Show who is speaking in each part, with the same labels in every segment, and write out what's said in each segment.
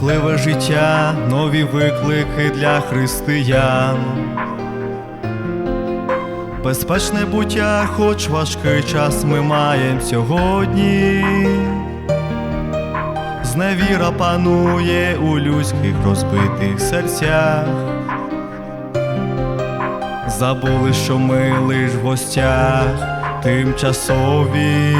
Speaker 1: нове життя, нові виклики для християн. Безпечне буття, хоч важкий час ми маємо сьогодні. Зневіра панує у людських розбитих серцях. Забули, що ми лиш в гостях тимчасові.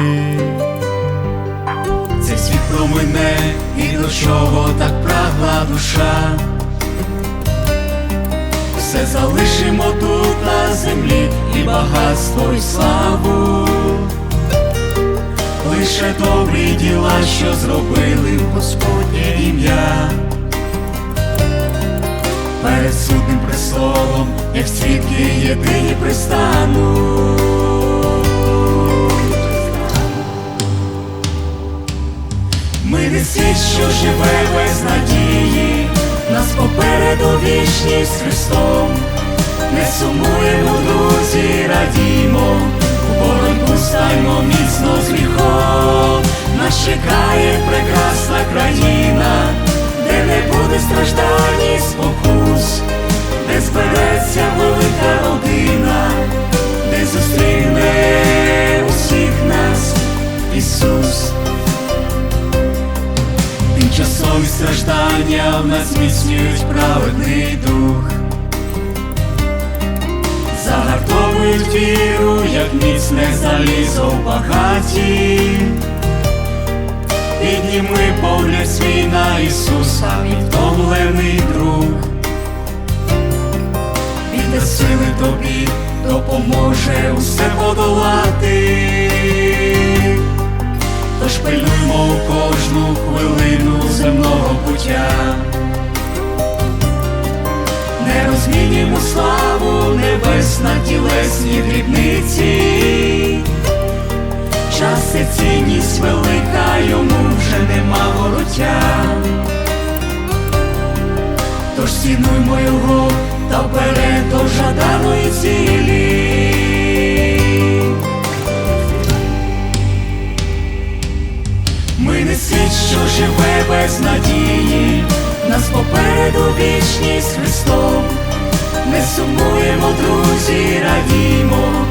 Speaker 2: Світло мине, і до чого так прагла душа. Все залишимо тут на землі і багатство, і славу. Лише добрі діла, що зробили в Господнє ім'я. Перед судним престолом, як свідки єдині пристануть. Що живе без надії, нас попереду вічність з Христом, не сумуємо, друзі, радімо, у боротьбу стаймо міцно з гріхом, нас чекає Тимчасові страждання в нас зміцнюють праведний дух, загартовують віру, як міцне залізо в багаті. Підніми погляд свій на Ісуса, мій втомлений друг. Він дасть сили тобі, допоможе усе подолати. Славу небес на тілесні дрібниці. Час це цінність велика, йому вже нема вороття. Тож цінуймо його та вперед до жаданої цілі. Ми не світ, що живе без надії, нас попереду вічність з Христом, не сумуємо, друзі, радімо,